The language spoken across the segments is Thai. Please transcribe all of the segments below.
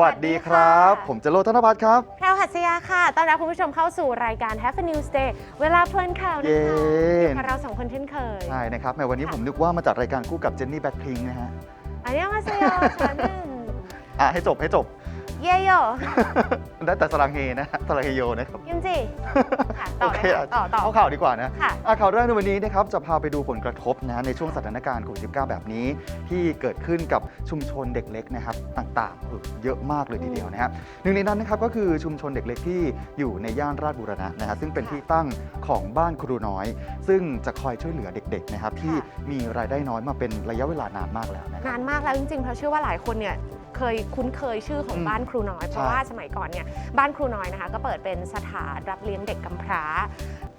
วัสดีครับ ผมเจโรธนพัฒน์ครับ แพรวหัสยาค่ะ ต้อนรับคุณผู้ชมเข้าสู่รายการ Have a News Day เวลาเพลินข่าวนะเย้ คะอยู่กับเราสองคนเช่นเคย ใช่นะครับในวันนี้ผมนึกว่ามาจัดรายการคู่กับเจนนี่แบ็คพิงนะฮะอันนี้มาเซโยค่ะหนึ่งอะให้จบให้จบ เย่โยได้แต่สลังเฮนะฮะสลังเฮโยนะครับ ยิมจีค่ะต่โออเคเลยอะค่ะต่อต่อ เข้าข่าวดีกว่านะค่ะ อะข่าวแรกในวันนี้นะครับจะพาไปดูผลกระทบนะในช่วงสถานการณ์โควิด -19 แบบนี้ ที่เกิดขึ้นกับชุมชนเด็กเล็กนะครับต่างๆเออเยอะมากเลยทีเดียวนะครับหนึ่งในนั้นนะครับก็คือชุมชนเด็กเล็กที่อยู่ในย่านราชบุรณะนะฮะซึ่งเป็นที่ตั้งของบ้านครูน้อย ซึ่งจะคอยช่วยเหลือเด็กๆนะครับที่มีรายได้น้อยมาเป็นระยะเวลานานมากแล้วนะครับ นานมากแล้วจริงๆเพราะเชื่อว่าหลายคนเนี่ย เคยคุ้นเคยชื่อของอืมบ้านครูน้อย เพราะใช่ว่าสมัยก่อนเนี่ยบ้านครูน้อยนะคะ ก็เปิดเป็นสถานรับเลี้ยงเด็กกำพร้า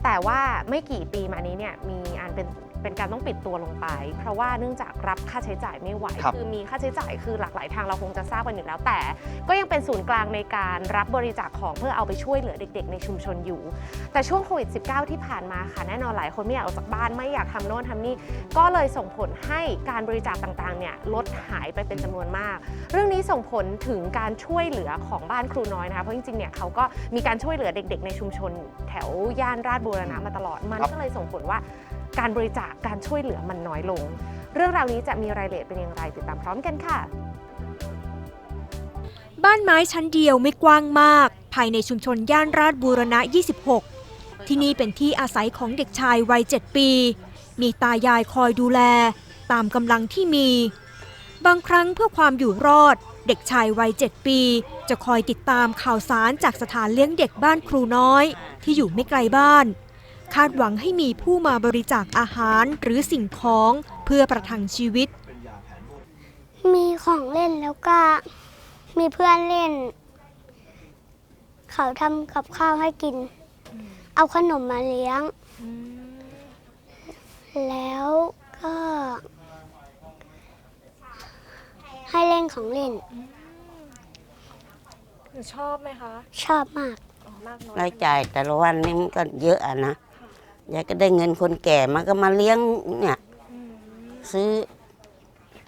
แต่ว่าไม่กี่ปีมานี้เนี่ยมีอันเป็นเป็นการต้องปิดตัวลงไป เพราะว่าเนื่องจากรับค่าใช้จ่ายไม่ไหวครับอมีค่าใช้จ่ายคือหลากหลายทางเราคงจะทราบกันอยู่แล้ว แต่ก็ยังเป็นศูนย์กลางในการรับบริจาคของเพื่อเอาไปช่วยเหลือเด็ก ๆ ในชุมชนอยู่ แต่ช่วงโควิด -19 ที่ผ่านมาค่ะแน่นอนหลายคนไม่อยากออกจากบ้านไม่อยากทำโน่นทำนี่ก็เลยส่งผลให้การบริจาคต่างๆเนี่ยลดหายไปเป็นจำนวนมากเรื่ส่งผลถึงการช่วยเหลือของบ้านครูน้อยนะคะเพราะจริงๆเนี่ยเขาก็มีการช่วยเหลือเด็ก ๆ ในชุมชน แถวย่านราชบูรณะมาตลอดมันก็เลยส่งผลว่าการบริจาคการช่วยเหลือมันน้อยลง เรื่องราวนี้จะมีรายละเอียดเป็นอย่างไรติดตามพร้อมกันค่ะ บ้านไม้ชั้นเดียวไม่กว้างมาก ภายในชุมชนย่านราชบูรณะ 26 ที่นี่เป็นที่อาศัยของเด็กชายวัย 7 ปี มีตายายคอยดูแล ตามกำลังที่มี บางครั้งเพื่อความอยู่รอด เด็กชายวัย 7 ปี จะคอยติดตามข่าวสารจากสถานเลี้ยงเด็กบ้านครูน้อย ที่อยู่ไม่ไกลบ้าน คาดหวังให้มีผู้มาบริจาคอาหารหรือสิ่งของเพื่อประทังชีวิต มีของเล่นแล้วก็มีเพื่อนเล่น เขาทำกับข้าวให้กิน เอาขนมมาเลี้ยง แล้วก็ ให้เล่นของเล่นชอบไหมคะชอบมากมากน้อยรายจ่ายแต่ละวันนี่มันก็เยอะอะนะยายก็ได้เงินคนแก่มาก็มาเลี้ยงเนี่ยซื้อ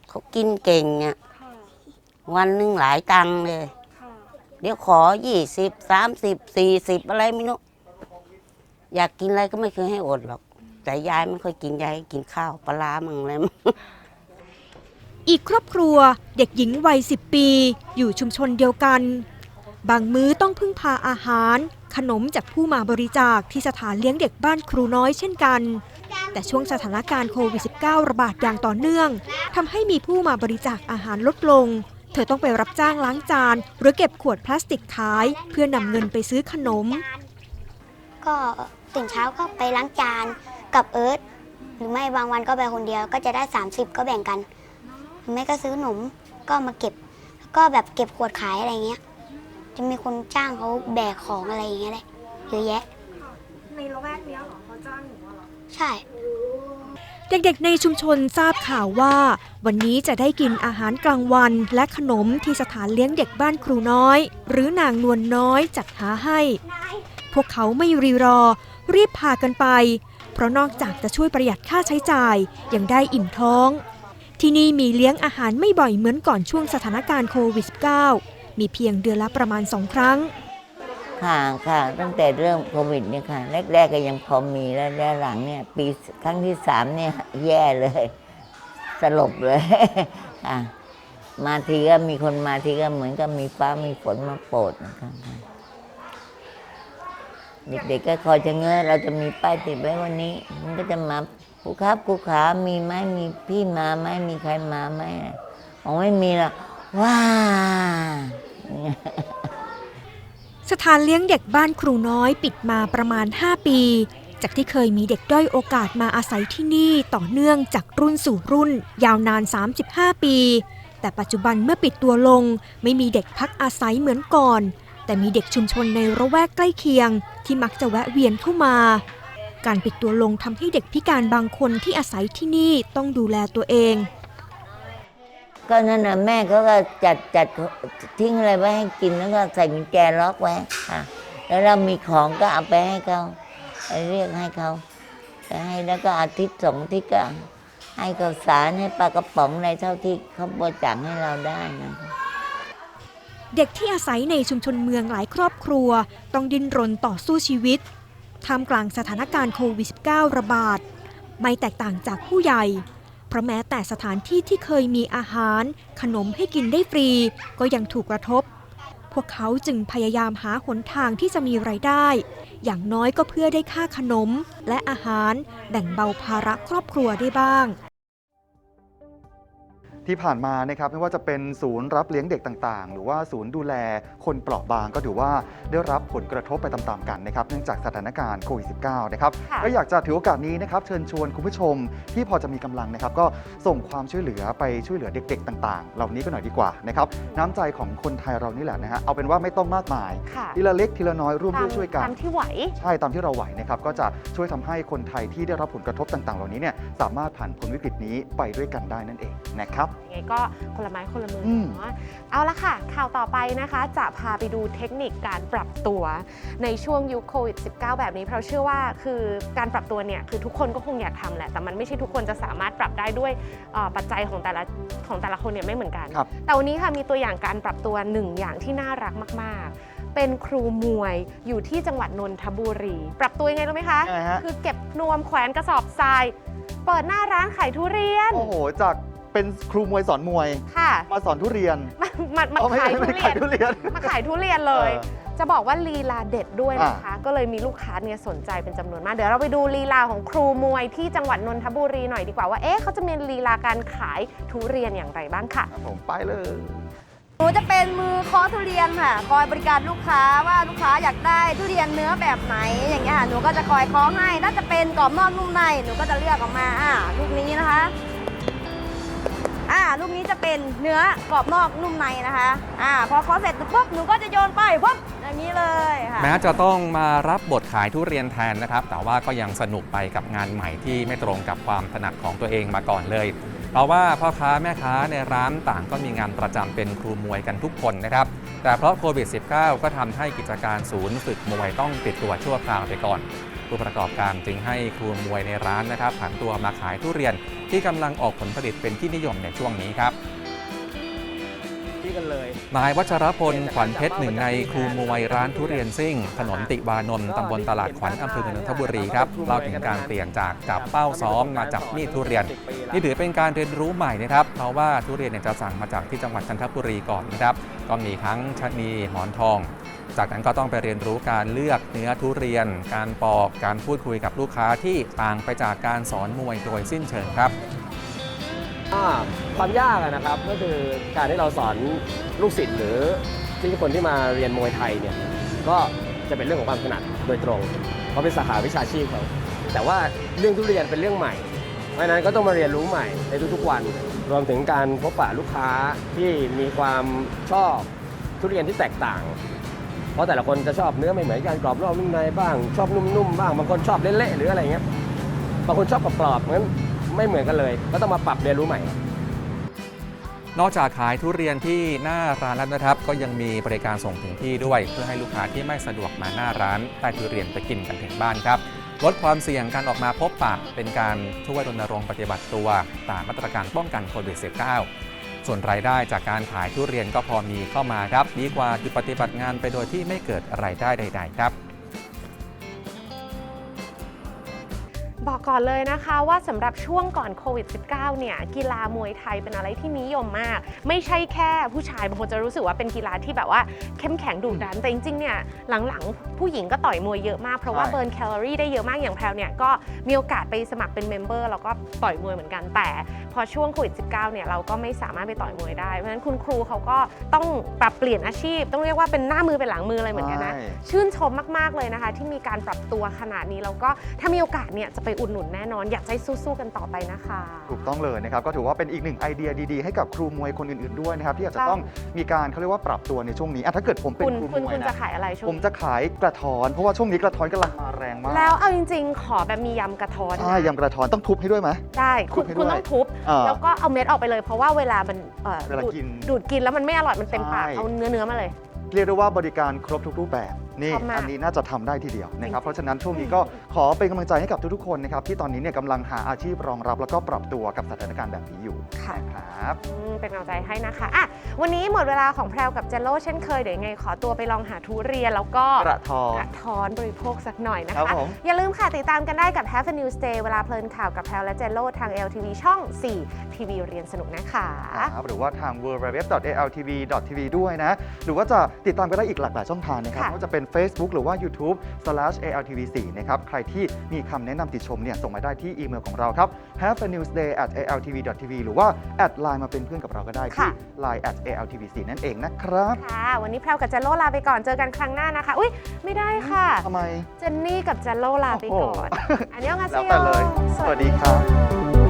เขากินเก่งเนี่ยวันหนึ่งหลายตังค์เลยเดี๋ยวขอยี่สิบสามสิบสี่สิบอะไรไม่รู้อยากกินอะไรก็ไม่เคยให้อดหรอก แต่ยายไม่ค่อยกินยายกินข้าวปลาร้ามั่งอะไรมั่ง อีกครอบครัวเด็กหญิงวัย 10 ปี อยู่ชุมชนเดียวกัน บางมื้อต้องพึ่งพาอาหาร ขนมจากผู้มาบริจาคที่สถานเลี้ยงเด็กบ้านครูน้อยเช่นกัน แต่ช่วงสถานการณ์โควิด -19 ระบาดอย่างต่อเนื่องทำให้มีผู้มาบริจาคอาหารลดลง เธอต้องไปรับจ้างล้างจาน หรือเก็บขวดพลาสติกขาย เพื่อนำเงินไปซื้อขนม ก็ตื่นเช้าก็ไปล้างจานกับเอิร์ธหรือไม่บางวันก็ไปคนเดียวก็จะได้ 30 ก็แบ่งกัน หรือไม่ก็ซื้อขนมก็มาเก็บ ก็แบบเก็บขวดขายอะไรเงี้ย จะมีคนจ้างเขาแบกของอะไรอย่างเงี้ยเลยเยอะแยะ ในละแวกนี้เหรอเขาจ้างหนูเหรอ ใช่ เด็กๆในชุมชนทราบข่าวว่า วันนี้จะได้กินอาหารกลางวัน และขนมที่สถานเลี้ยงเด็กบ้านครูน้อย หรือนางนวลน้อยจัดหาให้ พวกเขาไม่รีรอ รีบพากันไป เพราะนอกจากจะช่วยประหยัดค่าใช้จ่ายยังได้อิ่มท้อง ที่นี่มีเลี้ยงอาหารไม่บ่อยเหมือนก่อนช่วงสถานการณ์โควิด -19 มีเพียงเดือนละประมาณสองครั้งค่ะค่ะ ตั้งแต่เริ่มโควิดเนี่ยค่ะ แรกๆก็ยังพอมีแล้วแล้วหลังเนี่ย ปีครั้งที่สามเนี่ยแย่เลย สลบเลยค่ะมาทีก็มีคนมาทีก็เหมือนกับมีฟ้ามีฝนมาโปรดนะคะเด็กๆก็คอยจะเงอเราจะมีป้ายติดไว้วันนี้ มันก็จะมา ครูครับครูขามีไหมมีพี่มาไหมมีใครมาไหมอ๋อไม่มีหรอกว้าสถานเลี้ยงเด็กบ้านครูน้อยปิดมาประมาณ 5 ปี จากที่เคยมีเด็กด้อยโอกาสมาอาศัยที่นี่ต่อเนื่องจากรุ่นสู่รุ่น ยาวนาน 35 ปี แต่ปัจจุบันเมื่อปิดตัวลง ไม่มีเด็กพักอาศัยเหมือนก่อน แต่มีเด็กชุมชนในระแวกใกล้เคียง ที่มักจะแวะเวียนเข้ามา การปิดตัวลงทำให้เด็กพิการบางคนที่อาศัยที่นี่ต้องดูแลตัวเอง ก็นั่นน่ะแม่เขาก็จัดจัดทิ้งอะไรไว้ให้กินแล้วก็ใส่กุญแจล็อกไว้ค่ะ แล้วเรามีของก็เอาไปให้เขาไปเรียกให้เขาไปให้แล้วก็อาทิตย์สองอาทิตย์ก็ให้ข้าวสารให้ปลากระป๋องอะไรเท่าที่เขาบริจาคให้เราได้นะคะเด็กที่อาศัยในชุมชนเมืองหลายครอบครัว ต้องดิ้นรนต่อสู้ชีวิต ท่ามกลางสถานการณ์โควิด -19 ระบาด ไม่แตกต่างจากผู้ใหญ่ เพราะแม้แต่สถานที่ที่เคยมีอาหาร ขนมให้กินได้ฟรี ก็ยังถูกกระทบ พวกเขาจึงพยายามหาหนทางที่จะมีไรายได้ อย่างน้อยก็เพื่อได้ค่าขนมและอาหารแบ่งเบาภาระครอบครัวได้บ้าง ที่ผ่านมานะครับไม่ว่าจะเป็นศูนย์รับเลี้ยงเด็กต่างๆ หรือว่าศูนย์ดูแลคนเปราะบางก็ถือว่าได้รับผลกระทบไปตามๆกันนะครับเนื่องจากสถานการณ์โควิด -19 นะครับค่ะก็อยากจะถือโอกาสนี้นะครับเชิญชวนคุณผู้ชมที่พอจะมีกำลังนะครับก็ส่งความช่วยเหลือไปช่วยเหลือเด็ก ๆ ต่างๆ เหล่านี้ก็หน่อยดีกว่านะครับน้ำใจของคนไทยเรานี่แหละนะฮะเอาเป็นว่าไม่ต้องมากมายค่ะทีละเล็กทีละน้อยร่วมด้วยช่วยกันตามที่ไหวใช่ตามที่เราไหวนะครับก็จะช่วยทำให้คนไทยที่ได้รับผลกระทบต่างๆ เหล่านี้เนี่ยสามารถผ่านพ้นวิกฤตนี้ไปด้วยกันได้นั่นเองนะครับยังไงก็คนละไม้คนละมืออม เนาะเอาละค่ะ ข่าวต่อไปนะคะ จะพาไปดูเทคนิคการปรับตัว ในช่วงยุคโควิด -19 แบบนี้เพราะเชื่อว่าคือการปรับตัวเนี่ยคือทุกคนก็คงอยากทำแหละ แต่มันไม่ใช่ทุกคนจะสามารถปรับได้ด้วยเอ่อปัจจัยของแต่ละของแต่ละคนเนี่ยไม่เหมือนกัน ครับ แต่วันนี้ค่ะมีตัวอย่างการปรับตัวหนึ่งอย่างที่น่ารักมาก ๆ เป็นครูมวยอยู่ที่จังหวัดนนทบุรี ปรับตัวยังไงรู้ไหมคะ ยังไงฮะ คือเก็บนวมแขวนกระสอบทราย เปิดหน้าร้านขายทุเรียน โอ้โห จาก เป็นครูมวยสอนมวย ค่ะ มาสอนทุเรียนมามามาอ๋อไม่ขายไม่ทุไม่เรีขายน ทุเรียน มาขายทุเรียนเลยออจะบอกว่าลีลาเด็ดด้วยนะคะ ก็เลยมีลูกค้าเนี่ยสนใจเป็นจำนวนมาก เดี๋ยวเราไปดูลีลาของครูมวยที่จังหวัดนนทบุรีหน่อยดีกว่าว่า เอ๊ะเขาจะมีลีลาการขายทุเรียนอย่างไรบ้างค่ะ ครับผมไปเลย หนูจะเป็นมือเคอทุเรียนค่ะ คอยบริการลูกค้าว่าลูกค้าอยากได้ทุเรียนเนื้อแบบไหนอย่างเงี้ยค่ะหนูก็จะคอยเคอให้ถ้าจะเป็นกรอบนอกนุ่มในหนูก็จะเลือกออกมาอ่าลูกนี้นะคะ อ่าลูกนี้จะเป็นเนื้อกรอบนอกนุ่มในนะคะอ่าพอเคอเสร็จปุ๊บหนูก็จะโยนไปปุ๊บอย่างนี้เลยค่ะแม้จะต้องมารับบทขายทุเรียนแทนนะครับ แต่ว่าก็ยังสนุกไปกับงานใหม่ที่ไม่ตรงกับความถนัดของตัวเองมาก่อนเลยเพราะว่าพ่อค้าแม่ค้าในร้านต่างก็มีงานประจำเป็นครูมวยกันทุกคนนะครับ แต่เพราะโควิด -19 ก็ทำให้กิจการศูนย์ฝึกมวยต้องปิดตัวชั่วคราวไปก่อน ผู้ประกอบการจึงให้ครูมวยในร้านนะครับผันตัวมาขายทุเรียนที่กำลังออกผลผลิตเป็นที่นิยมในช่วงนี้ครับ นายวัชรพล ขวัญเพชรหนึ่งในครูมวยร้านทุเรียนซิ่ง ถนนติวานนท์ตำบลตลาดขวัญอำเภอเมืองนนทบุรีครับเล่าถึงการเปลี่ยนจากจับเป้าซ้อมมาจับมีดทุเรียน นี่ถือเป็นการเรียนรู้ใหม่นะครับเพราะว่าทุเรียนเนี่ยจะสั่งมาจากที่จังหวัดจันทบุรีก่อนนะครับก็มีทั้งชะนีหมอนทอง จากนั้นก็ต้องไปเรียนรู้การเลือกเนื้อทุเรียน การปอกการพูดคุยกับลูกค้าที่ต่างไปจากการสอนมวยโดยสิ้นเชิงครับ ความยากนะครับก็คือการที่เราสอนลูกศิษย์หรือที่คนที่มาเรียนมวยไทยเนี่ยก็จะเป็นเรื่องของความถนัดโดยตรง เพราะเป็นสาขาวิชาชีพเขาแต่ว่าเรื่องทุเรียนเป็นเรื่องใหม่ เพราะนั้นก็ต้องมาเรียนรู้ใหม่ในทุกๆวัน รวมถึงการพบปะลูกค้าที่มีความชอบทุเรียนที่แตกต่าง เพราะแต่ละคนจะชอบเนื้อไม่เหมือนกันกรอบนอกนุ่มในบ้าง ชอบนุ่มๆบ้างบางคนชอบเละๆหรืออะไรเงี้ยบางคนชอบกรอบๆงั้น ไม่เหมือนกันเลย ก็ต้องมาปรับเรียนรู้ใหม่ นอกจากขายทุเรียนที่หน้าร้านแล้วนะครับ ก็ยังมีบริการส่งถึงที่ด้วย เพื่อให้ลูกค้าที่ไม่สะดวกมาหน้าร้านได้ทุเรียนไปกินกันถึงบ้านครับลดความเสี่ยงการออกมาพบปะเป็นการช่วยรณรงค์ปฏิบัติตัวตามมาตรการป้องกันโควิด -19 ส่วนรายได้จากการขายทุเรียนก็พอมีเข้ามาครับ ดีกว่าหยุดปฏิบัติงานไปโดยที่ไม่เกิดรายได้ใด ๆ ครับ บอกก่อนเลยนะคะว่าสำหรับช่วงก่อนโควิด -19 เนี่ยกีฬามวยไทยเป็นอะไรที่นิยมมาก ไม่ใช่แค่ผู้ชายบางคนจะรู้สึกว่าเป็นกีฬาที่แบบว่าเข้มแข็งดุดันแต่จริงๆเนี่ยหลังๆ ผู้หญิงก็ต่อยมวยเยอะมากเพราะว่าใช่เบิร์นแคลอรี่ได้เยอะมากอย่างแพลวเนี่ยก็มีโอกาสไปสมัครเป็นเมมเบอร์แล้วก็ต่อยมวยเหมือนกันแต่ พอช่วงโควิด -19 เนี่ยเราก็ไม่สามารถไปต่อยมวยได้เพราะฉะนั้นคุณครูเขาก็ต้องปรับเปลี่ยนอาชีพ ต้องเรียกว่าเป็นหน้ามือเป็นหลังมือเลยเหมือนกันนะใช่ชื่นชมมากๆเลยนะคะ ที่มีการปรับตัวขนาดนี้แล้วก็ถ้ามีโอกาสเนี่ยจะไปอุดหนุนแน่นอน อยากให้สู้ๆกันต่อไปนะคะ ถูกต้องเลยนะครับ ก็ถือว่าเป็นอีกหนึ่งไอเดียดีๆ ให้กับครูมวยคนอื่นๆด้วยนะครับ ที่อาจจะใช่ต้องมีการเขาเรียกว่าปรับตัวในช่วงนี้อะถ้าเกิดผมเป็นคุณครูคุณมวยคุณจะนะขายอะไรช่วผงมนี้จะขายกระท้อน เพราะว่าช่วงนี้กระท้อนกำลังมาแรงมากแล้วเอาจริง ๆ ขอแบบมียำกระท้อนใช่ยำกระท้อนต้องทุบให้ด้วยไหม ได้คุณทุบให้คุณด้วยต้องทุบ อ่า แล้วก็เอาเม็ดออกไปเลย เพราะว่าเวลามันเอ่อเวลาดูดกินดูดกินแล้วมันไม่อร่อยมันเต็มปากใช่ เอาเนื้อเนื้อๆมาเลย เรียกได้ว่าบริการครบทุกรูปแบบ นี่ชอบมาก อันนี้น่าจะทำได้ทีเดียวนะครับ เพราะฉะนั้นช่วงนี้ก็ขอเป็นกำลังใจให้กับทุกๆคนนะครับที่ตอนนี้เนี่ยกำลังหาอาชีพรองรับ แล้วก็ปรับตัวกับสถานการณ์แบบนี้อยู่ค่ะ นะครับ อืมเป็นกำลังใจให้นะคะอะวันนี้หมดเวลาของแพรวกับเจโลเช่นเคย เดี๋ยวยังไงขอตัวไปลองหาทุเรียนแล้วก็กระทองกระท้อนบริโภคสักหน่อยนะครัคะ บผม อย่าลืมค่ะติดตามกันได้กับ Have a News Day เวลาเพลินข่าวกับแพรวและเจโลทาง LTV ช่อง 4 ทีวีเรียนสนุกนะคะ ครับหรือว่าทาง www.altv.tv ด้วยนะ หรือว่าจะติดตามกันได้อีกหลากหลายช่องทางนะครับค่ะ ไม่ว่าจะเป็น Facebook หรือว่า YouTube/altv4 นะครับ ใครที่มีคำแนะนำติชมเนี่ยส่งมาได้ที่อีเมลของเราครับ have a newsday at altv.tv หรือว่าแอดไลน์มาเป็นเพื่อนกับเราก็ได้ที่ line at altv4 นั่นเองนะครับ ค่ะ วันนี้แพรวกับเจโลลาไปก่อน เจอกันครั้งหน้านะคะ อุ้ยไม่ได้ค่ะทำไม เจนนี่กับเจโลลาไปก่อนโอ้โหอันนี้องาเซแล้วโยแต่เลยสวัสดีครับบ